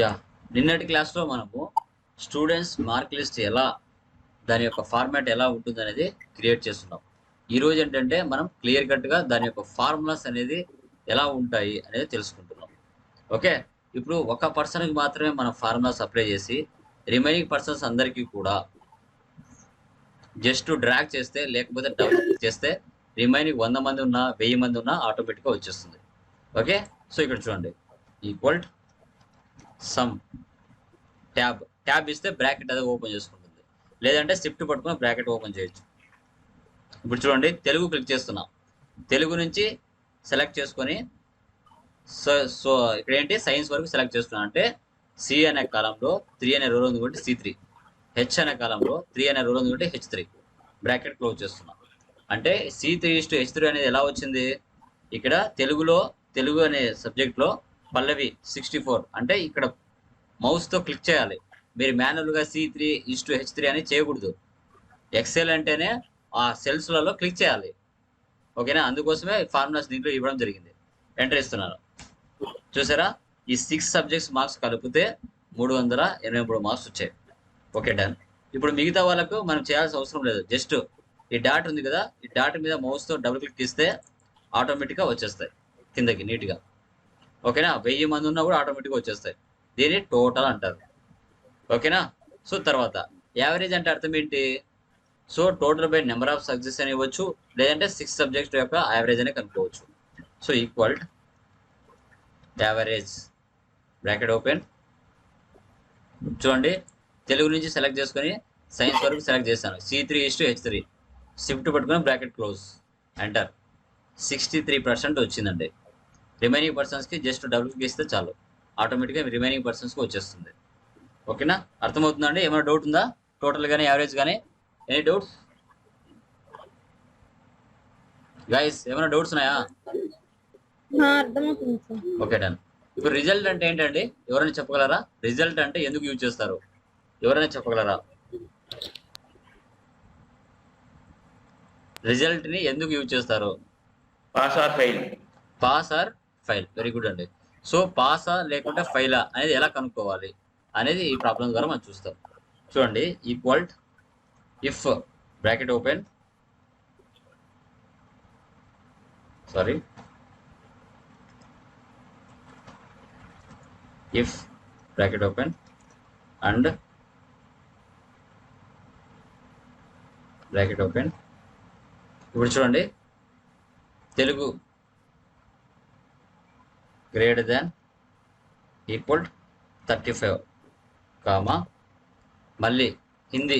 Yeah నిన్నటి క్లాస్లో మనము స్టూడెంట్స్ మార్క్ లిస్ట్ ఎలా దాని యొక్క ఫార్మాట్ ఎలా ఉంటుంది అనేది క్రియేట్ చేస్తున్నాం. ఈ రోజు ఏంటంటే మనం క్లియర్ కట్గా దాని యొక్క ఫార్ములాస్ అనేది ఎలా ఉంటాయి అనేది తెలుసుకుంటున్నాం. ఓకే? ఇప్పుడు ఒక పర్సన్కి మాత్రమే మనం ఫార్ములాస్ అప్లై చేసి రిమైనింగ్ పర్సన్స్ అందరికీ కూడా జస్ట్ డ్రాగ్ చేస్తే లేకపోతే డబుల్ చేస్తే రిమైనింగ్ వంద మంది ఉన్నా వెయ్యి మంది ఉన్నా ఆటోమేటిక్గా వచ్చేస్తుంది. ఓకే? సో ఇక్కడ చూడండి. ఈక్వల్ సమ్ ట్యాబ్ ట్యాబ్ ఇస్తే బ్రాకెట్ అది ఓపెన్ చేసుకుంటుంది. లేదంటే షిఫ్ట్ పట్టుకుని బ్రాకెట్ ఓపెన్ చేయొచ్చు. ఇప్పుడు చూడండి తెలుగు క్లిక్ చేస్తున్నాం. తెలుగు నుంచి సెలెక్ట్ చేసుకొని సో సో ఇక్కడ ఏంటి? సైన్స్ వరకు సెలెక్ట్ చేసుకున్నాం అంటే సి అనే కాలంలో త్రీ అనే రూల్ ఉంది కాబట్టి సి త్రీ. హెచ్ అనే కాలంలో త్రీ అనే రూల్ ఉంది కాబట్టి హెచ్ త్రీ. బ్రాకెట్ క్లోజ్ చేస్తున్నాం. అంటే C three is to H three అనేది ఎలా వచ్చింది? ఇక్కడ తెలుగులో తెలుగు అనే సబ్జెక్ట్లో పల్లవి సిక్స్టీ ఫోర్ అంటే ఇక్కడ మౌస్తో క్లిక్ చేయాలి. మీరు మాన్యువల్గా C three is to H three అని చేయకూడదు. ఎక్సెల్ అంటేనే ఆ సెల్స్లలో క్లిక్ చేయాలి. ఓకేనా అందుకోసమే ఫార్ములాస్ దీంట్లో ఇవ్వడం జరిగింది. ఎంటర్ ఇస్తున్నాను చూసారా? ఈ సిక్స్ సబ్జెక్ట్స్ మార్క్స్ కలిపితే మూడు వందల ఎనభై మూడు మార్క్స్ వచ్చాయి. ఓకే డన్ ఇప్పుడు మిగతా వాళ్ళకు మనం చేయాల్సిన అవసరం లేదు. జస్ట్ ఈ డాట్ ఉంది కదా? ఈ డాట్ మీద మౌస్తో డబుల్ క్లిక్ ఇస్తే ఆటోమేటిక్గా వచ్చేస్తాయి. కిందకి నీట్గా ఓకేనా? వెయ్యి మంది ఉన్నా కూడా ఆటోమేటిక్గా వచ్చేస్తాయి. దీన్ని టోటల్ అంటారు. ఓకేనా? సో తర్వాత యావరేజ్ అంటే అర్థం ఏంటి? So total by number of subjects అని ఇవ్వచ్చు లేదంటే సిక్స్ సబ్జెక్ట్స్ యొక్క యావరేజ్ అనే కనుక్కోవచ్చు. So equal average bracket open చూడండి తెలుగు నుంచి సెలెక్ట్ చేసుకొని సైన్స్ వరకు సెలెక్ట్ చేశాను. C three is to H three shift పట్టుకుని bracket close enter sixty three percent వచ్చిందండి. రిమైనింగ్ పర్సన్స్కి జస్ట్ డబుల్ క్లిక్ ఇస్తే చాలు. ఆటోమేటిక్గా రిమైనింగ్ పర్సన్స్కి వచ్చేస్తుంది. ఓకేనా? అర్థమవుతుందండి? ఏమైనా డౌట్ ఉందా? టోటల్ కానీ యావరేజ్ కానీ ఎనీ డౌట్స్ గైస్ ఏమైనా డౌట్స్ ఉన్నాయా? ఓకే డన్ ఇప్పుడు రిజల్ట్ అంటే ఏంటండి? ఎవరైనా చెప్పగలరా? రిజల్ట్ అంటే ఎందుకు యూజ్ చేస్తారు? ఎవరైనా చెప్పగలరా? రిజల్ట్ని ఎందుకు యూజ్ చేస్తారు? Pass or fail pass or fail very good అండి. సో పాసా లేకుంటే ఫైలా అనేది ఎలా కనుక్కోవాలి అనేది ఈ ప్రాబ్లం ద్వారా మనం చూస్తాం. చూడండి equal if bracket open sorry if bracket open and bracket open ఇప్పుడు చూడండి Telugu greater than equal thirty five comma మళ్ళీ Hindi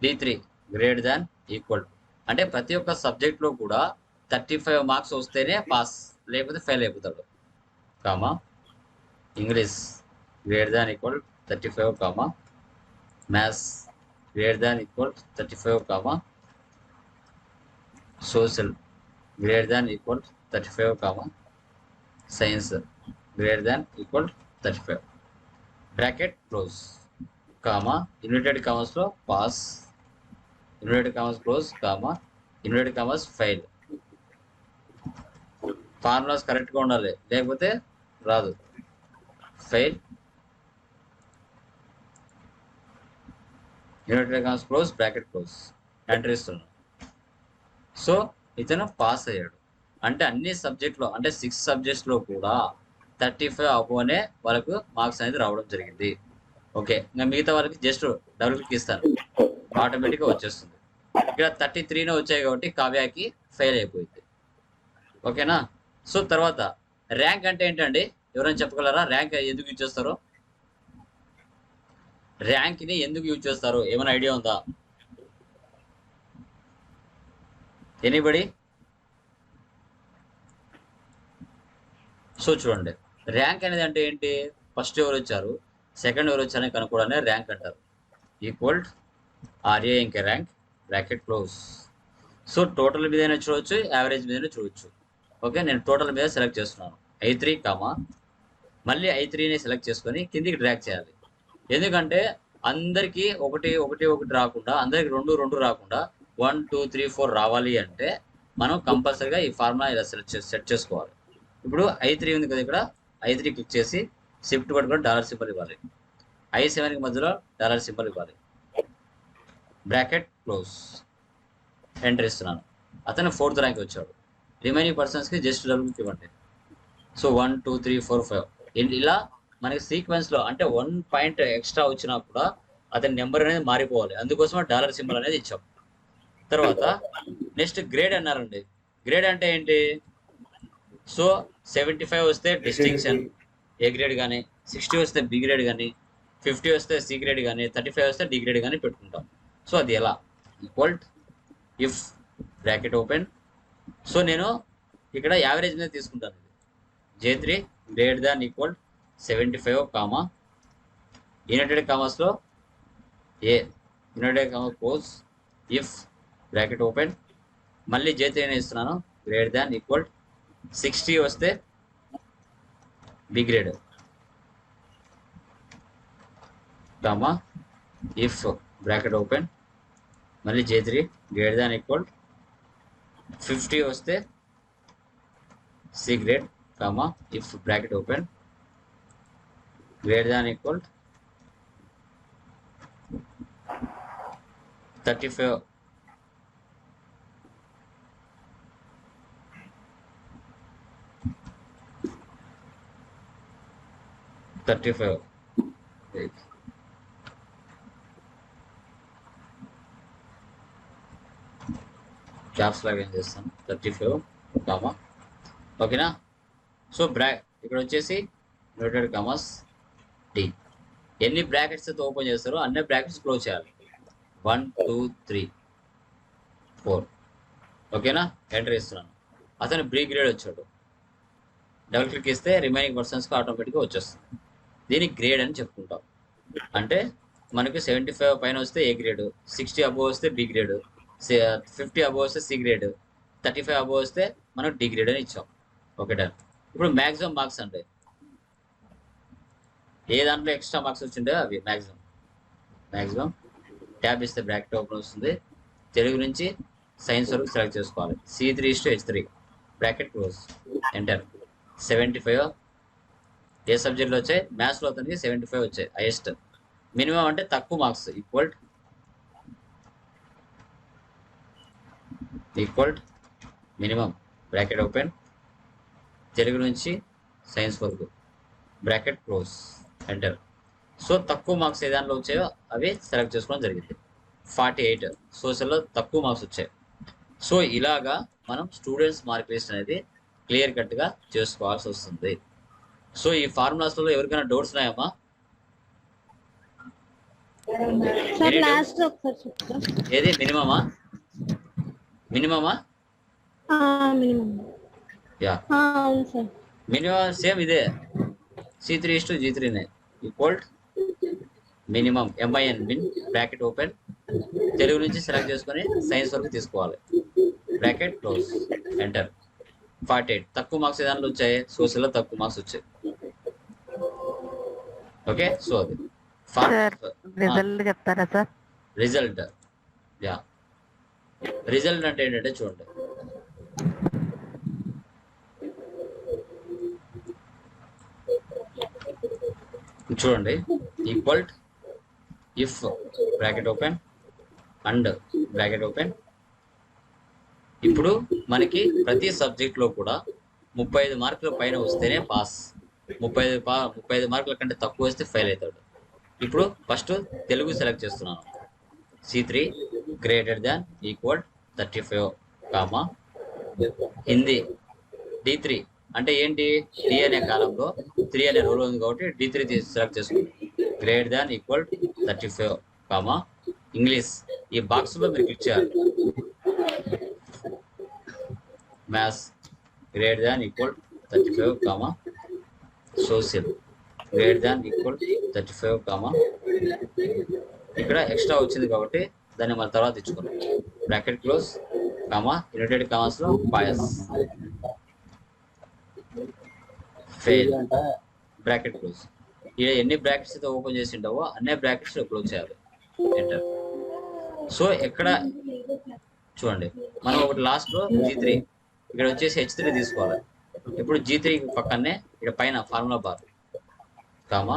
D three greater than equal అంటే ప్రతి ఒక్క సబ్జెక్ట్లో కూడా థర్టీ ఫైవ్ మార్క్స్ వస్తేనే పాస్ లేకపోతే ఫెయిల్ అయిపోతాడు. Comma English great than equal thirty five comma maths great than equal thirty five comma social great than equal thirty five comma science greater than equal thirty five. Bracket close. Comma inverted కామర్స్లో pass. Inverted commas close comma inverted commas fail. Formulas కరెక్ట్గా ఉండాలి. లేకపోతే రాదు. Fail. Inverted commas close bracket close. Enter ఇస్తున్నాను so ఇతను pass అయ్యాడు. అంటే అన్ని సబ్జెక్ట్లో అంటే సిక్స్ సబ్జెక్ట్స్లో కూడా థర్టీ ఫైవ్ అబోనే వాళ్ళకు మార్క్స్ అనేది రావడం జరిగింది. ఓకే ఇంకా మిగతా వాళ్ళకి జస్ట్ డబుల్ క్లిక్ ఇస్తాను. ఆటోమేటిక్గా వచ్చేస్తుంది. ఇక్కడ థర్టీ త్రీనే వచ్చాయి కాబట్టి కావ్యాకి ఫెయిల్ అయిపోయింది. ఓకేనా సో తర్వాత ర్యాంక్ అంటే ఏంటండి? ఎవరైనా చెప్పగలరా? ర్యాంక్ ఎందుకు యూజ్ చేస్తారు? ర్యాంక్ని ఎందుకు యూజ్ చేస్తారు? ఏమైనా ఐడియా ఉందా? ఎనీబడి సో చూడండి ర్యాంక్ అనేది అంటే ఏంటి? ఫస్ట్ ఎవరు వచ్చారు? సెకండ్ ఎవరు వచ్చారని కనుక్కోవడానికి ర్యాంక్ అంటారు. ఈక్వల్ ఆర్ఏ ఇంకా rank bracket close so total మీదైనా చూడవచ్చు యావరేజ్ మీదైనా చూడవచ్చు ఓకే నేను టోటల్ మీద సెలెక్ట్ చేస్తున్నాను. ఐ త్రీ కామా మళ్ళీ ఐ త్రీని సెలెక్ట్ చేసుకొని కిందికి డ్రాక్ చేయాలి. ఎందుకంటే అందరికీ ఒకటి ఒకటి ఒకటి రాకుండా అందరికి రెండు రెండు రాకుండా వన్ టూ త్రీ ఫోర్ రావాలి అంటే మనం కంపల్సరీగా ఈ ఫార్ములా ఇలా సెలెక్ట్ సెట్ చేసుకోవాలి. ఇప్పుడు ఐ త్రీ ఉంది కదా ఇక్కడ. ఐ త్రీ క్లిక్ చేసి షిఫ్ట్ పట్టుకొని డాలర్ సింబల్ ఇవ్వాలి. ఐ సెవెన్కి మధ్యలో డాలర్ సింబల్ ఇవ్వాలి. బ్రాకెట్ క్లోజ్ ఎంటర్ ఇస్తున్నాను అతను ఫోర్త్ ర్యాంక్ వచ్చాడు. రిమైనింగ్ పర్సన్స్కి జస్ట్ డబ్బులు ఇవ్వండి. So one two three four five ఇలా మనకి సీక్వెన్స్లో అంటే వన్ పాయింట్ ఎక్స్ట్రా వచ్చినా కూడా అతని నెంబర్ అనేది మారిపోవాలి. అందుకోసం డాలర్ సింబల్ అనేది ఇచ్చాం. తర్వాత నెక్స్ట్ గ్రేడ్ అన్నారండి. గ్రేడ్ అంటే ఏంటి? సో సెవెంటీ ఫైవ్ వస్తే డిస్టింక్షన్ ఏ గ్రేడ్ కానీ సిక్స్టీ వస్తే బి గ్రేడ్ కానీ ఫిఫ్టీ వస్తే సి గ్రేడ్ కానీ థర్టీ ఫైవ్ వస్తే డి గ్రేడ్ కానీ పెట్టుకుంటాం. సో అది ఎలా? Equal if bracket open so నేను ఇక్కడ యావరేజ్ మీద తీసుకుంటాను. J three great than equal seventy five comma. United కామర్స్లో ఏ? United comer course if bracket open మళ్ళీ జే త్రీ ఇస్తున్నాను. గ్రేట్ దాన్ ఈక్వల్ సిక్స్టీ వస్తే B grade comma if bracket open మళ్ళీ J three great than equal fifty వస్తే C grade comma if bracket open greater than equal thirty five thirty five. Caps లాగా ఏం చేస్తాను? Thirty five comma ఓకేనా so బ్రా ఇక్కడ వచ్చేసి నోటెడ్ కామర్స్ డి ఎన్ని బ్రాకెట్స్ అయితే ఓపెన్ చేస్తారో అన్ని బ్రాకెట్స్ క్లోజ్ చేయాలి. వన్ టూ త్రీ ఫోర్ ఓకేనా ఎంటర్ ఇస్తున్నాను అతను బ్రీ గ్రేడ్ వచ్చాడు. డబుల్ క్లిక్ ఇస్తే రిమైనింగ్ పర్సన్స్కి ఆటోమేటిక్గా వచ్చేస్తుంది. దీనికి గ్రేడ్ అని చెప్పుకుంటాం. అంటే మనకి సెవెంటీ ఫైవ్ పైన వస్తే ఏ గ్రేడ్ సిక్స్టీ అబోవ్ వస్తే బి గ్రేడ్ ఫిఫ్టీ అబోవ్ వస్తే C grade thirty five above వస్తే మనం డి గ్రేడ్ అని ఇచ్చాం. ఓకే ఇప్పుడు మ్యాక్సిమం మార్క్స్ అంటే ఏ దాంట్లో ఎక్స్ట్రా మార్క్స్ వచ్చిండే అవి మ్యాక్సిమం మ్యాక్సిమం ట్యాబ్ ఇస్తే బ్రాకెట్ ఓపెన్ వస్తుంది. తెలుగు నుంచి సైన్స్ వరకు సెలెక్ట్ చేసుకోవాలి. C three is H three bracket close enter seventy five ఏ సబ్జెక్ట్లో వచ్చాయి? మ్యాథ్స్లో అతనికి సెవెంటీ ఫైవ్ వచ్చాయి హైయెస్ట్ మినిమం అంటే తక్కువ marks equal equal minimum bracket open Telugu నుంచి సైన్స్ వరకు. బ్రాకెట్ క్లోజ్ ఎంటర్ సో తక్కువ మార్క్స్ ఏ దాంట్లో వచ్చాయో అవి సెలెక్ట్ చేసుకోవడం జరిగింది. ఫార్టీ ఎయిట్ సోషల్లో తక్కువ మార్క్స్ వచ్చాయి. సో ఇలాగా మనం స్టూడెంట్స్ మార్క్ లిస్ట్ అనేది క్లియర్ కట్గా చేసుకోవాల్సి వస్తుంది. సో ఈ ఫార్ములాస్లో ఎవరికైనా డౌట్స్ ఉన్నాయమ్మా? ఏది? మినిమమా? మినిమమా? మినిమం సేమ్ ఇదే. C three is to G త్రీనే equal minimum MIN min bracket open Telugu నుంచి సెలెక్ట్ చేసుకొని సైన్స్ వరకు తీసుకోవాలి. Bracket close enter forty eight తక్కువ మార్క్స్ ఏదాంట్లో వచ్చాయి? సోషల్లో తక్కువ మార్క్స్ వచ్చాయి. ఓకే? సో అది. రిజల్ట్ చెప్తారా సార్? Result yeah. రిజల్ట్ అంటే ఏంటంటే చూడండి. చూడండి. Equal if bracket open and bracket open ఇప్పుడు మనకి ప్రతి సబ్జెక్ట్లో కూడా ముప్పై ఐదు మార్కుల పైన వస్తేనే పాస్ ముప్పై ఐదు ముప్పై ఐదు మార్కుల కంటే తక్కువ వస్తే ఫెయిల్ అవుతాడు. ఇప్పుడు ఫస్ట్ తెలుగు సెలెక్ట్ చేస్తున్నాను. C three greater than equal thirty five comma Hindi D three అంటే ఏంటి? డి అనే కాలంలో త్రీ అనే రూల్ ఉంది కాబట్టి డి త్రీ సెలెక్ట్ చేసుకుంది greater than equal thirty five comma English ఈ బాక్స్లో మీరు క్లిక్ చేయాలి. Maths greater than equal thirty five comma social greater than equal thirty five comma. ఇక్కడ ఎక్స్ట్రా వచ్చింది కాబట్టి దాన్ని మన తర్వాత ఇచ్చుకున్నాం బ్రాకెట్ క్లోజ్ కామా యునైటెడ్ కామర్స్లో పాయస్ ఫెయిల్. Bracket close. ఇక్కడ ఎన్ని బ్రాకెట్స్ అయితే ఓపెన్ చేసి ఉంటావో అన్ని బ్రాకెట్స్ క్లోజ్ చేయాలి. ఎంటర్. సో ఎక్కడ చూడండి. మనం ఒకటి లాస్ట్లో జీ త్రీ ఇక్కడ వచ్చేసి హెచ్ త్రీ తీసుకోవాలి. ఇప్పుడు జీ త్రీ పక్కనే ఇక్కడ పైన ఫార్ములా బార్ కామా?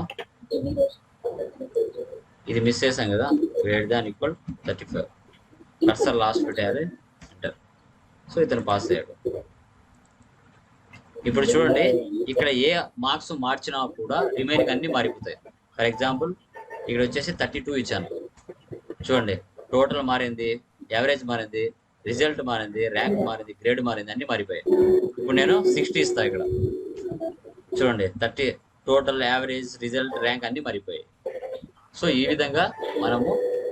ఇది మిస్ చేసాం కదా great than equal thirty five cursor last పెట్టాలి ఎంటర్ సో ఇతను పాస్ అయ్యాడు. ఇప్పుడు చూడండి ఇక్కడ ఏ మార్క్స్ మార్చినా కూడా రిమైనింగ్ అన్ని మారిపోతాయి. ఫర్ ఎగ్జాంపుల్ ఇక్కడ వచ్చేసి థర్టీ టూ ఇచ్చాను. చూడండి టోటల్ మారింది యావరేజ్ మారింది రిజల్ట్ మారింది ర్యాంక్ మారింది గ్రేడ్ మారింది అన్ని మారిపోయాయి. ఇప్పుడు నేను సిక్స్టీ ఇస్తా ఇక్కడ. చూడండి thirty total average result rank అన్ని మారిపోయాయి. సో ఈ విధంగా మనము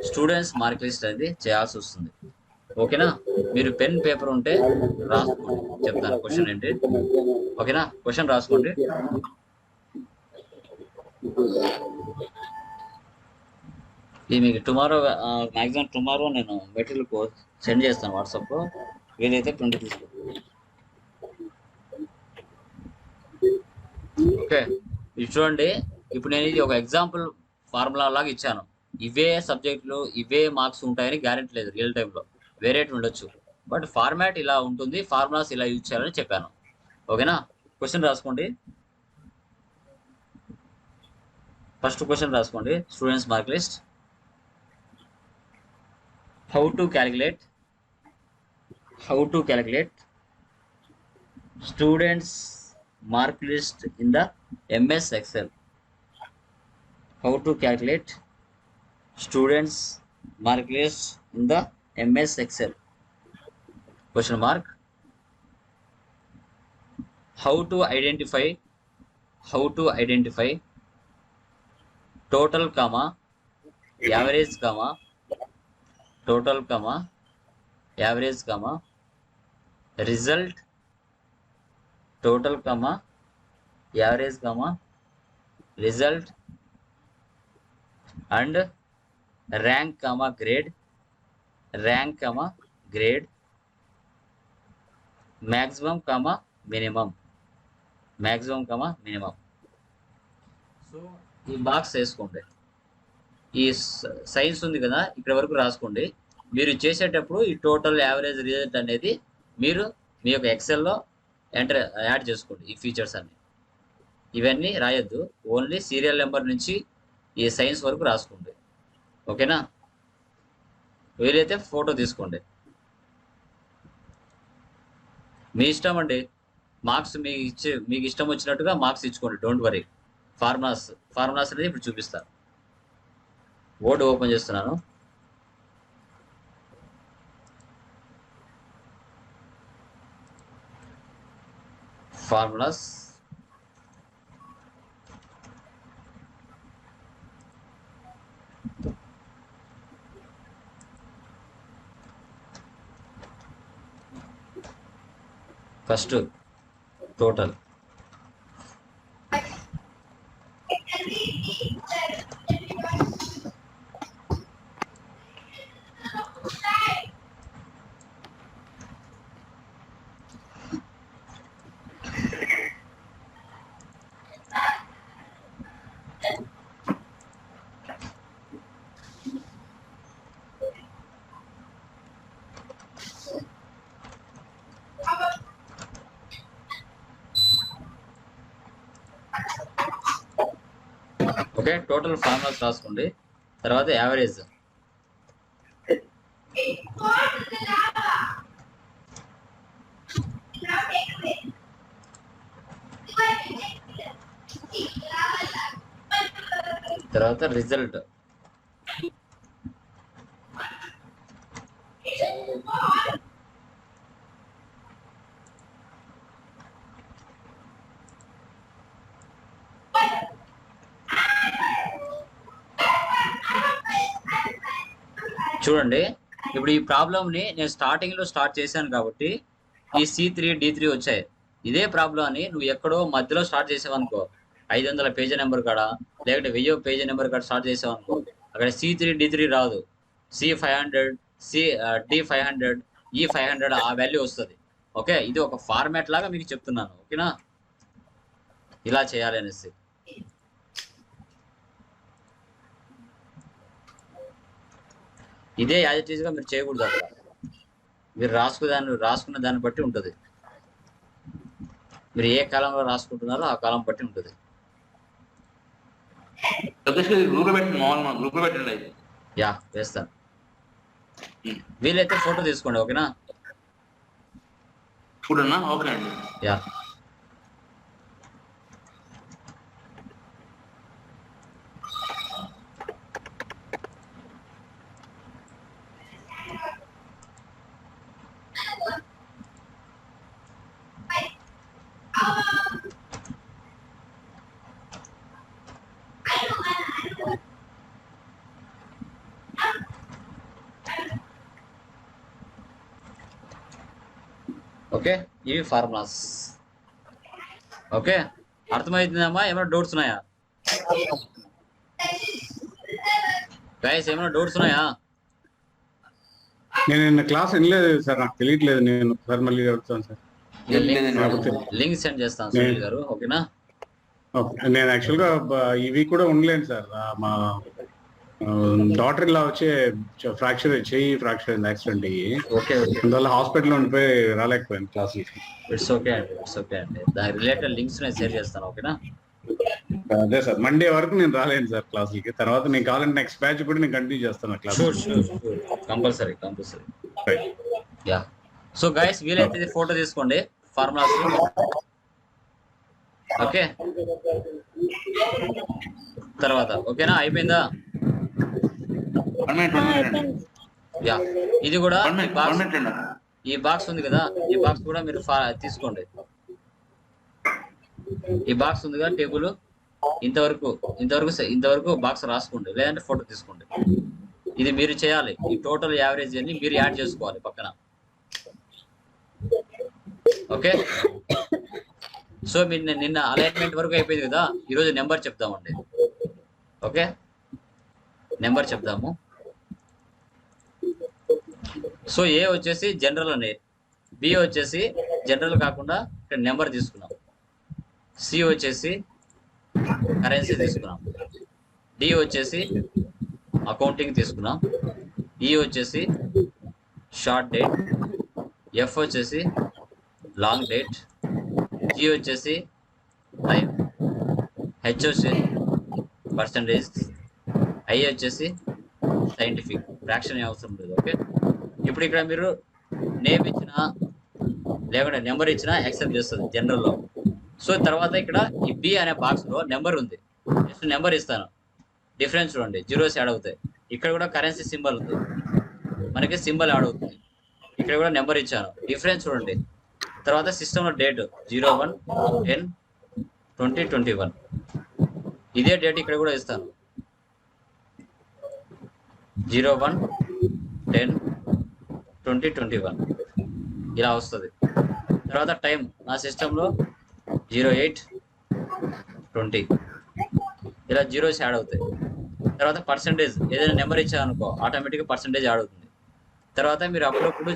స్టూడెంట్స్ మార్క్ లిస్ట్ అనేది చేయాల్సి వస్తుంది. ఓకేనా? మీరు పెన్ పేపర్ ఉంటే రాసుకోండి. చెప్తాను. క్వశ్చన్ ఏంటి? ఓకేనా? క్వశ్చన్ రాసుకోండి. ఇది మీకు టుమారో మ్యాక్సిమం టుమారో నేను మెటీరియల్ సెండ్ చేస్తాను వాట్సాప్లో. వీలైతే ట్వంటీ తీసుకో ఓకే. ఇది చూడండి. ఇప్పుడు నేను ఇది ఒక ఎగ్జాంపుల్ ఫార్ములా లాగా ఇచ్చాను. ఇవే సబ్జెక్టులు ఇవే మార్క్స్ ఉంటాయని గ్యారెంటీ లేదు రియల్ టైంలో వేరేటి ఉండొచ్చు. బట్ ఫార్మాట్ ఇలా ఉంటుంది ఫార్ములాస్ ఇలా యూజ్ చేయాలని చెప్పాను. ఓకేనా? క్వశ్చన్ రాసుకోండి. ఫస్ట్ క్వశ్చన్ రాసుకోండి. Students mark list how to calculate how to calculate students mark list in the MS Excel. How to calculate students mark list in the MS Excel? Question mark. How to identify? How to identify total comma average comma total comma average comma result total comma? Average comma? Result? And rank comma grade? Rank comma grade? Maximum comma minimum? Maximum comma minimum? So ఈ box వేసుకోండి. ఈ science ఉంది కదా ఇక్కడ వరకు రాసుకోండి. మీరు చేసేటప్పుడు ఈ టోటల్ యావరేజ్ రిజల్ట్ అనేది మీరు మీ యొక్క ఎక్సెల్లో ఎంటర్ యాడ్ చేసుకోండి ఈ ఫీచర్స్ అన్ని. ఇవన్నీ రాయొద్దు. ఓన్లీ సీరియల్ నెంబర్ నుంచి ఈ సైన్స్ వరకు రాసుకోండి. ఓకేనా వీలైతే ఫోటో తీసుకోండి. మీ ఇష్టం అండి. మార్క్స్ మీకు ఇచ్చి మీకు ఇష్టం వచ్చినట్టుగా మార్క్స్ ఇచ్చుకోండి. డోంట్ వరీ ఫార్ములాస్ ఫార్ములాస్ అనేది ఇప్పుడు చూపిస్తాను బోర్డు ఓపెన్ చేస్తున్నాను. Formulas first total okay total formulas రాసుకోండి. తర్వాత యావరేజ్ తర్వాత రిజల్ట్ చూడండి. ఇప్పుడు ఈ ప్రాబ్లమ్ని నేను స్టార్టింగ్లో స్టార్ట్ చేశాను కాబట్టి ఈ సి త్రీ డి త్రీ వచ్చాయి. ఇదే ప్రాబ్లం అని నువ్వు ఎక్కడో మధ్యలో స్టార్ట్ చేసావనుకో. ఐదు వందల పేజీ నెంబర్ కాడ లేకపోతే వెయ్యి పేజీ నెంబర్ కాడ స్టార్ట్ చేసావనుకో అక్కడ సి త్రీ డి త్రీ రాదు. C five hundred C D five hundred ఈ ఫైవ్ హండ్రెడ్ ఆ వాల్యూ వస్తుంది. ఓకే ఇది ఒక ఫార్మాట్ లాగా మీకు చెప్తున్నాను. ఓకేనా ఇలా చేయాలి అనేసి. ఇదే యాజ్ ఇట్ ఈస్గా మీరు చేయకూడదు అక్కడ. మీరు రాసుకున్న దాన్ని రాసుకున్న దాన్ని బట్టి ఉంటుంది. మీరు ఏ కాలంలో రాసుకుంటున్నారో ఆ కాలం బట్టి ఉంటుంది. యా వేస్తాను. వీలైతే ఫోటో తీసుకోండి ఓకేనా? చూడన్నా ఓకే అండి యా ఓకే ఇవి ఫార్ములాస్. ఓకే? అర్థమవుతుందమ్మా ఏమైనా డౌట్స్ ఉన్నాయా? గైస్ ఏమైనా డౌట్స్ ఉన్నాయా? నేను నిన్న క్లాస్ వినలేదు సార్ నాకు తెలియట్లేదు నేను సార్ మళ్ళీ చెప్తాను సార్. లింక్ సెండ్ చేస్తాను సునీల్ గారు ఓకేనా? ఓకే. నేను యాక్చువల్గా బ- ఈ వీక్ కూడా ఉండలేను సార్. మా డాటర్ ఇలా వచ్చే ఫ్రాక్చర్ చెయ్యి ఫ్రాక్చర్ అయింది యాక్సిడెంట్ అయ్యి. ఓకే అందువల్ల హాస్పిటల్ ఉండిపోయి రాలేకపోయాను క్లాస్ ఇట్స్ ఓకే అండి ఇట్స్ ఓకే అండి. దాని రిలేటెడ్ లింక్స్ నేను షేర్ చేస్తాను ఓకేనా? అదే సార్ మండే వరకు నేను రాలేను సార్ క్లాసులకి. తర్వాత నేను కావాలంటే నెక్స్ట్ బ్యాచ్ కూడా నేను కంటిన్యూ చేస్తాను class compulsory compulsory yeah so guys వీలైతే ఇది ఫోటో తీసుకోండి ఫార్ములాస్ ఓకే తర్వాత ఓకేనా? అయిపోయిందా? ఇది కూడా వన్ ఈ బాక్స్ ఉంది కదా ఈ బాక్స్ కూడా మీరు తీసుకోండి. ఈ బాక్స్ ఉంది కదా టేబుల్ ఇంతవరకు ఇంతవరకు ఇంతవరకు బాక్స్ రాసుకోండి లేదంటే ఫోటో తీసుకోండి. ఇది మీరు చేయాలి. ఈ టోటల్ యావరేజ్ అని మీరు యాడ్ చేసుకోవాలి పక్కన. ఓకే? సో మీరు నిన్న- అలైన్మెంట్ వరకు అయిపోయింది కదా ఈరోజు నెంబర్ చెప్దామండి ఓకే? నెంబర్ చెప్దాము. సో ఏ వచ్చేసి జనరల్ అనే. బి వచ్చేసి జనరల్ కాకుండా ఇక్కడ నెంబర్ తీసుకున్నాం. సి వచ్చేసి కరెన్సీ తీసుకున్నాం. డి వచ్చేసి అకౌంటింగ్ తీసుకున్నాం. ఈ వచ్చేసి షార్ట్ డేట్ ఎఫ్ వచ్చేసి లాంగ్ డేట్ జి వచ్చేసి టైం హెచ్ వచ్చేసి పర్సంటేజ్ ఐ వచ్చేసి సైంటిఫిక్ ఫ్రాక్షన్ అవసరం లేదు ఓకే? ఇప్పుడు ఇక్కడ మీరు నేమ్ ఇచ్చిన లేకుంటే నెంబర్ ఇచ్చిన యాక్సెప్ట్ చేస్తుంది జనరల్లో సో తర్వాత ఇక్కడ ఈ బి అనే బాక్స్లో నెంబర్ ఉంది. జస్ట్ నెంబర్ ఇస్తాను. డిఫరెన్స్ చూడండి జీరోస్ యాడ్ అవుతాయి. ఇక్కడ కూడా కరెన్సీ సింబల్ ఉంది. మనకి సింబల్ యాడ్ అవుతుంది. ఇక్కడ కూడా నెంబర్ ఇచ్చాను. డిఫరెన్స్ చూడండి. తర్వాత సిస్టంలో date zero one ten twenty twenty one ఇదే డేట్ ఇక్కడ కూడా ఇస్తాను. Zero one ten twenty twenty one. ఇలా వస్తుంది. తర్వాత టైం నా సిస్టంలో జీరో ఎయిట్ ట్వంటీ. ఇలా జీరోస్ యాడ్ అవుతాయి. తర్వాత పర్సంటేజ్ ఏదైనా నెంబర్ ఇచ్చారనుకో ఆటోమేటిక్గా పర్సంటేజ్ యాడ్ అవుతుంది. తర్వాత మీరు అప్పుడప్పుడు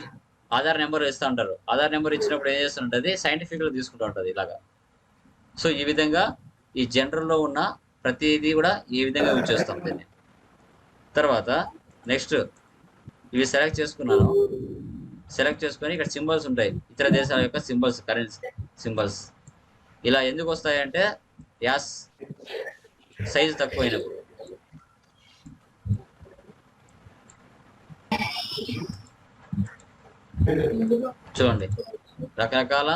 ఆధార్ నెంబర్ ఇస్తూ ఉంటారు ఆధార్ నెంబర్ ఇచ్చినప్పుడు ఏం చేస్తుంటుంది? సైంటిఫిక్గా తీసుకుంటూ ఉంటుంది ఇలాగా. సో ఈ విధంగా ఈ జనరల్లో ఉన్న ప్రతిదీ కూడా ఈ విధంగా యూజ్ చేస్తాం దీన్ని. తర్వాత నెక్స్ట్ ఇవి సెలెక్ట్ చేసుకున్నాను. సెలెక్ట్ చేసుకొని ఇక్కడ సింబల్స్ ఉంటాయి. ఇతర దేశాల యొక్క సింబల్స్ కరెన్సీ సింబల్స్ ఇలా ఎందుకు వస్తాయంటే యాస్ సైజు తక్కువైనప్పుడు. చూడండి. రకరకాల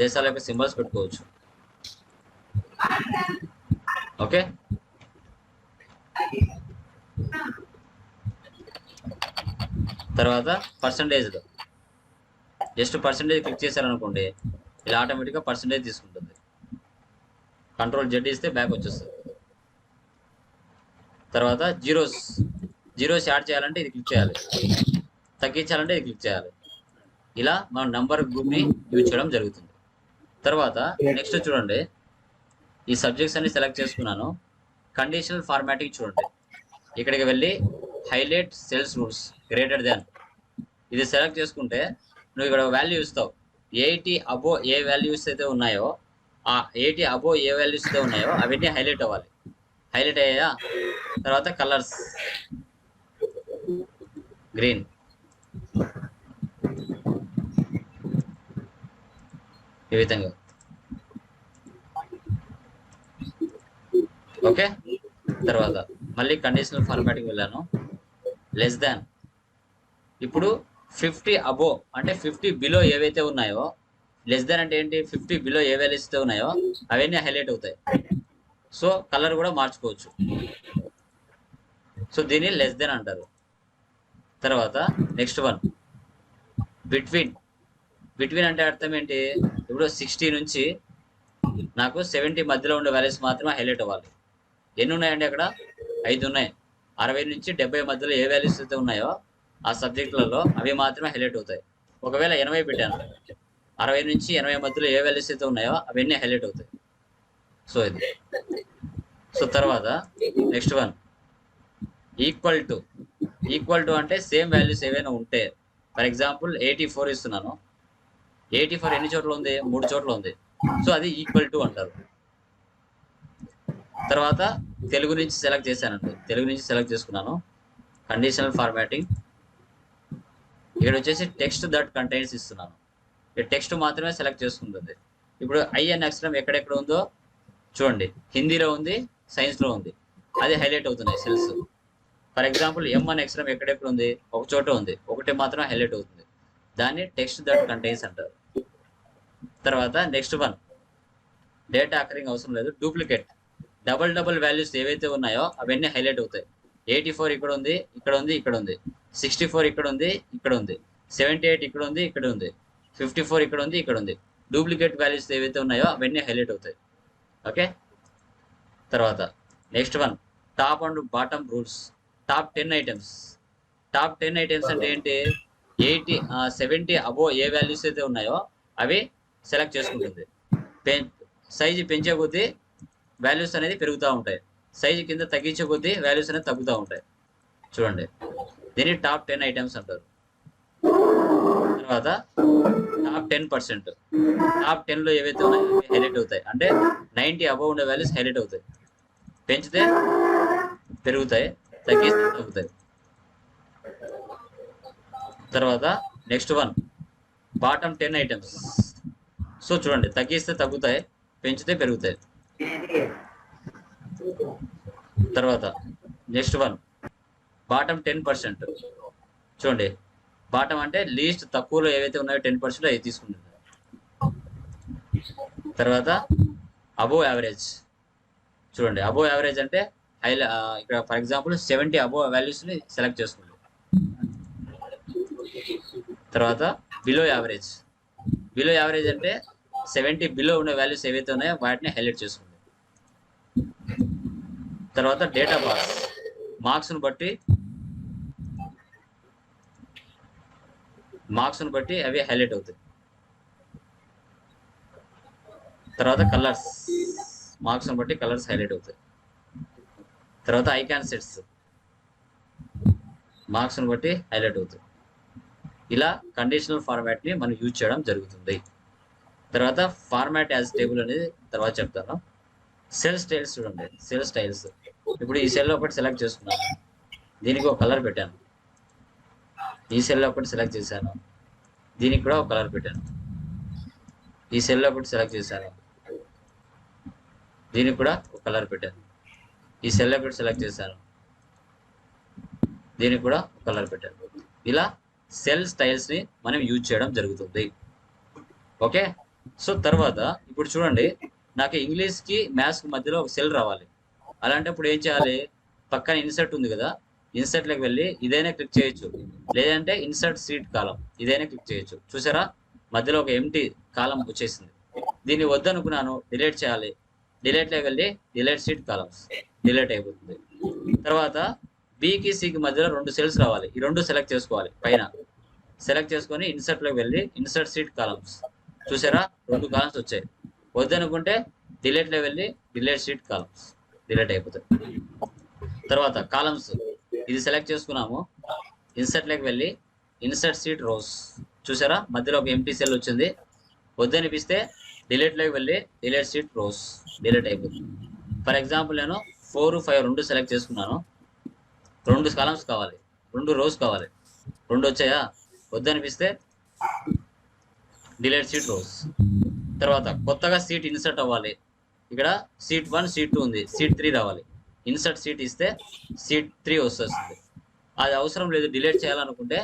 దేశాల యొక్క సింబల్స్ పెట్టుకోవచ్చు. ఓకే తర్వాత పర్సంటేజ్లో జస్ట్ పర్సంటేజ్ క్లిక్ చేశారనుకోండి ఇలా ఆటోమేటిక్గా పర్సంటేజ్ తీసుకుంటుంది. కంట్రోల్ జెడ్ ఇస్తే బ్యాక్ వచ్చేస్తుంది. తర్వాత జీరోస్ జీరోస్ యాడ్ చేయాలంటే ఇది క్లిక్ చేయాలి. తగ్గించాలంటే ఇది క్లిక్ చేయాలి. ఇలా మనం నంబర్ గ్రూప్ని యూజ్ చేయడం జరుగుతుంది. తర్వాత నెక్స్ట్ చూడండి. ఈ సబ్జెక్ట్స్ అన్ని సెలెక్ట్ చేసుకున్నాను. కండిషనల్ ఫార్మాటింగ్ చూడండి. ఇక్కడికి వెళ్ళి highlight cells rules greater than. ఇది సెలెక్ట్ చేసుకుంటే నువ్వు ఇక్కడ వాల్యూ ఇస్తావు. ఎయిటీ అబో ఏ వాల్యూస్ అయితే ఉన్నాయో ఆ ఎయిటీ అబో ఏ వాల్యూస్ అయితే ఉన్నాయో అవన్నీ హైలైట్ అవ్వాలి. హైలైట్ అయ్యాయా? తర్వాత కలర్స్. గ్రీన్. ఈ విధంగా. ఓకే? తర్వాత. మళ్ళీ కండిషనల్ ఫార్మాటింగ్ వెళ్ళాను. లెస్ దాన్ ఇప్పుడు ఫిఫ్టీ అబో అంటే ఫిఫ్టీ బిలో ఏవైతే ఉన్నాయో లెస్ దాన్ అంటే ఏంటి? ఫిఫ్టీ బిలో ఏ వాల్యూస్ అయితే ఉన్నాయో అవన్నీ హైలైట్ అవుతాయి. సో కలర్ కూడా మార్చుకోవచ్చు. సో దీన్ని లెస్ దెన్ అంటారు. తర్వాత నెక్స్ట్ వన్ బిట్వీన్ బిట్వీన్ అంటే అర్థం ఏంటి? ఇప్పుడు సిక్స్టీ నుంచి నాకు సెవెంటీ మధ్యలో ఉండే వాల్యూస్ మాత్రమే హైలైట్ అవ్వాలి. ఎన్ని ఉన్నాయండి అక్కడ? ఐదు ఉన్నాయి అరవై నుంచి డెబ్బై మధ్యలో ఏ వాల్యూస్ అయితే ఉన్నాయో ఆ సబ్జెక్టులలో అవి మాత్రమే హైలైట్ అవుతాయి. ఒకవేళ ఎనభై పెట్టాను. అరవై నుంచి ఎనభై మధ్యలో ఏ వాల్యూస్ అయితే ఉన్నాయో అవన్నీ హైలైట్ అవుతాయి. సో ఇది. సో తర్వాత next one equal to equal to అంటే సేమ్ వాల్యూస్ ఏవైనా ఉంటే ఫర్ ఎగ్జాంపుల్ ఎయిటీ ఫోర్ ఇస్తున్నాను. ఎయిటీ ఫోర్ ఎన్ని చోట్ల ఉంది? మూడు చోట్ల ఉంది. సో అది ఈక్వల్ టు అంటారు. తర్వాత తెలుగు నుంచి సెలెక్ట్ చేశానండి. తెలుగు నుంచి సెలెక్ట్ చేసుకున్నాను. కండిషనల్ ఫార్మాటింగ్ ఇక్కడ వచ్చేసి టెక్స్ట్ దట్ కంటైన్స్ ఇస్తున్నాను. ఈ టెక్స్ట్ మాత్రమే సెలెక్ట్ చేసుకుంటుంది. ఇప్పుడు ఐఎన్ అక్షరం ఎక్కడెక్కడ ఉందో చూడండి. హిందీలో ఉంది సైన్స్లో ఉంది. అది హైలైట్ అవుతున్నాయి సెల్స్ ఫర్ ఎగ్జాంపుల్ ఎం అనే అక్షరం ఎక్కడెక్కడ ఉంది? ఒక చోట ఉంది. ఒకటి మాత్రం హైలైట్ అవుతుంది. దాన్ని టెక్స్ట్ దట్ కంటైన్స్ అంటారు. తర్వాత నెక్స్ట్ వన్ డేటా అకరింగ్ అవసరం లేదు. డూప్లికేట్ డబల్ డబల్ వాల్యూస్ ఏవైతే ఉన్నాయో అవన్నీ హైలైట్ అవుతాయి. ఎయిటీ ఫోర్ ఇక్కడ ఉంది ఇక్కడ ఉంది ఇక్కడ ఉంది. సిక్స్టీ ఫోర్ ఇక్కడ ఉంది ఇక్కడ ఉంది. సెవెంటీ ఎయిట్ ఇక్కడ ఉంది ఇక్కడ ఉంది. ఫిఫ్టీ ఫోర్ ఇక్కడ ఉంది ఇక్కడ ఉంది. డూప్లికేట్ వాల్యూస్ ఏవైతే ఉన్నాయో అవన్నీ హైలైట్ అవుతాయి. ఓకే? తర్వాత next one top and bottom rules. Top ten items. Top ten items అంటే ఏంటి? ఎయిటీ సెవెంటీ అబో ఏ వాల్యూస్ అయితే ఉన్నాయో అవి సెలెక్ట్ చేసుకుంటుంది. పెం సైజు పెంచే కొద్దీ వాల్యూస్ అనేది పెరుగుతూ ఉంటాయి. సైజు కింద తగ్గించే కొద్దీ వాల్యూస్ అనేది తగ్గుతూ ఉంటాయి. చూడండి. దీన్ని టాప్ టెన్ ఐటమ్స్ అంటారు. తర్వాత టాప్ టెన్ పర్సెంట్. టాప్ టెన్లో ఏవైతే ఉన్నాయో అవి హైలైట్ అవుతాయి. అంటే నైన్టీ అబవ్ ఉండే వాల్యూస్ హైలైట్ అవుతాయి. పెంచితే పెరుగుతాయి తగ్గిస్తే తగ్గుతాయి. తర్వాత next one bottom ten items. So చూడండి తగ్గిస్తే తగ్గుతాయి పెంచితే పెరుగుతాయి. తర్వాత next one bottom ten percent చూడండి. బాటం అంటే లీస్ట్ తక్కువలో ఏవైతే ఉన్నాయో టెన్ పర్సెంట్ అవి తీసుకుంటుంది. తర్వాత అబోవ్ యావరేజ్ చూడండి. అబోవ్ యావరేజ్ అంటే హై ఇక్కడ ఫర్ ఎగ్జాంపుల్ సెవెంటీ అబోవ్ వాల్యూస్ని సెలెక్ట్ చేసుకోండి. తర్వాత బిలో యావరేజ్ బిలో యావరేజ్ అంటే సెవెంటీ బిలో ఉన్న వాల్యూస్ ఏవైతే ఉన్నాయో వాటిని హైలైట్ చేసుకోండి. తర్వాత డేటా పాస్ మార్క్స్ను బట్టి మార్క్స్ను బట్టి అవి హైలైట్ అవుతాయి. తర్వాత కలర్స్ మార్క్స్ను బట్టి కలర్స్ హైలైట్ అవుతాయి. తర్వాత ఐకాన్ సెట్స్ మార్క్స్ను బట్టి హైలైట్ అవుతాయి. ఇలా కండిషనల్ ఫార్మాట్ని మనం యూజ్ చేయడం జరుగుతుంది. తర్వాత ఫార్మాట్ యాజ్ టేబుల్ అనేది తర్వాత చెప్తాను. సెల్ స్టైల్స్ చూడండి. సెల్ స్టైల్స్ ఇప్పుడు ఈ సెల్ ఒకటి సెలెక్ట్ చేసుకున్నాను. దీనికి ఒక కలర్ పెట్టాను. ఈ సెల్ ఒకటి సెలెక్ట్ చేశాను. దీనికి కూడా ఒక కలర్ పెట్టాను. ఈ సెల్ ఒకటి సెలెక్ట్ చేశాను. దీనికి కూడా ఒక కలర్ పెట్టాను. ఈ సెల్ ఒకటి సెలెక్ట్ చేశాను. దీనికి కూడా ఒక కలర్ పెట్టాను. ఇలా సెల్ స్టైల్స్ని మనం యూజ్ చేయడం జరుగుతుంది. ఓకే? సో తర్వాత ఇప్పుడు చూడండి నాకు ఇంగ్లీష్కి మ్యాథ్స్కి మధ్యలో ఒక సెల్ రావాలి. అలాంటప్పుడు ఏం చేయాలి? పక్కన ఇన్సర్ట్ ఉంది కదా ఇన్సర్ట్లోకి వెళ్ళి ఇదైనా క్లిక్ చేయొచ్చు. లేదంటే ఇన్సర్ట్ సీట్ కాలం ఇదైనా క్లిక్ చేయొచ్చు. చూసారా? మధ్యలో ఒక ఎంటీ కాలం వచ్చేసింది. దీన్ని వద్దనుకున్నాను డిలీట్ చేయాలి. డిలీట్లోకి వెళ్ళి డిలీట్ సీట్ కాలమ్స్ డిలీట్ అయిపోతుంది. తర్వాత బీకి సికి మధ్యలో రెండు సెల్స్ రావాలి. ఈ రెండు సెలెక్ట్ చేసుకోవాలి పైన. సెలెక్ట్ చేసుకొని ఇన్సర్ట్లోకి వెళ్ళి ఇన్సర్ట్ సీట్ కాలమ్స్ చూసారా? రెండు కాలమ్స్ వచ్చాయి. వద్దనుకుంటే డిలేట్లో వెళ్ళి డిలేట్ సీట్ కాలమ్స్ డిలీట్ అయిపోతుంది తర్వాత కాలమ్స్ ఇది సెలెక్ట్ చేసుకున్నాము. ఇన్సర్ట్లోకి వెళ్ళి ఇన్సర్ట్ సీట్ రోస్ చూసారా? మధ్యలో ఒక ఎంటీ సెల్ వచ్చింది. వద్దనిపిస్తే డిలీట్లోకి వెళ్ళి డిలీట్ సీట్ రోస్ డిలీట్ అయిపోతుంది. ఫర్ ఎగ్జాంపుల్ నేను ఫోర్ ఫైవ్ రెండు సెలెక్ట్ చేసుకున్నాను. రెండు కాలమ్స్ కావాలి. రెండు రోస్ కావాలి. రెండు వచ్చాయా? వద్దనిపిస్తే డిలీట్ సీట్ రోస్ తర్వాత కొత్తగా సీట్ ఇన్సర్ట్ అవ్వాలి. ఇక్కడ సీట్ వన్ సీట్ టూ ఉంది. సీట్ త్రీ రావాలి. ఇన్సర్ట్ సీట్ ఇస్తే సీట్ త్రీ వస్తుంది. అది అవసరం లేదు డిలీట్ చేయాలనుకుంటే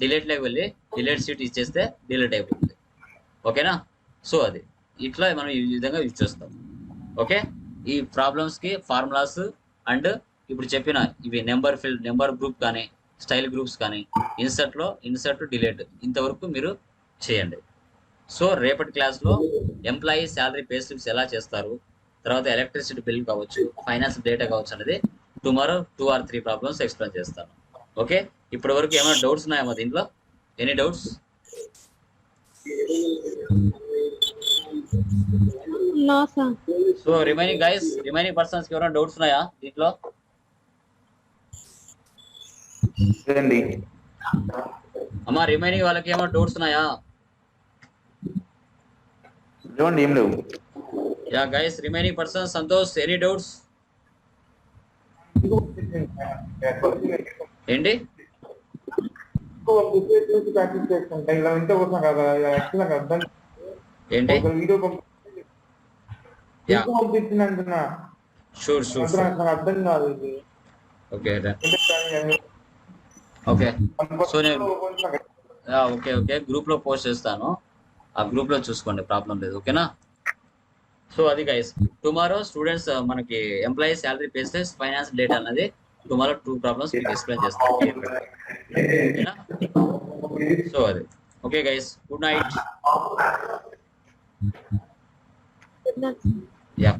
డిలీట్లోకి వెళ్ళి డిలీట్ సీట్ ఇచ్చేస్తే డిలీట్ అయిపోతుంది. ఓకేనా సో అది. ఇట్లా మనం ఈ విధంగా యూజ్ చేస్తాం. ఓకే ఈ ప్రాబ్లమ్స్కి ఫార్ములాస్ అండ్ ఇప్పుడు చెప్పిన ఇవి నెంబర్ ఫిల్ నెంబర్ గ్రూప్ కానీ స్టైల్ గ్రూప్స్ కానీ ఇన్సర్ట్లో ఇన్సర్ట్ డిలీట్ ఇంతవరకు మీరు చేయండి. సో రేపటి క్లాస్లో ఎంప్లాయీ శాలరీ పే స్లిప్స్ ఎలా చేస్తారు? తర్వాత ఎలక్ట్రిసిటీ బిల్ కావచ్చు ఫైనాన్స్ డేటా కావచ్చు అనేది tomorrow two or three problems explain చేస్తాను. ఓకే ఇప్పటి వరకు ఏమైనా డౌట్స్ ఉన్నాయమ్మా దీంట్లో? Any doubts no sir so remaining guys remaining పర్సన్స్కి ఏమైనా డౌట్స్ ఉన్నాయా దీంట్లో? అమ్మా రిమైనింగ్ వాళ్ళకి ఏమైనా డౌట్స్ ఉన్నాయా? ఏం లేవు. Yeah guys remaining person Santosh any doubts ఏంటి? కదా నాకు అర్థం ఏంటి? అంటున్నా షూర్ షూర్ అర్థం నాకు అర్థం కాదు ఓకే ఓకే సో నేను ఓకే ఓకే గ్రూప్లో పోస్ట్ చేస్తాను. ఆ గ్రూప్లో చూసుకోండి ప్రాబ్లం లేదు ఓకేనా సో అది గైస్ టుమారో స్టూడెంట్స్ మనకి ఎంప్లాయీ శాలరీ పేసెస్ ఫైనాన్స్ డేటా అనేది టుమారో టూ ప్రాబ్లమ్స్ మీకు ఎక్స్ప్లెయిన్ చేస్తాను ఓకేనా సో అది okay guys good night yeah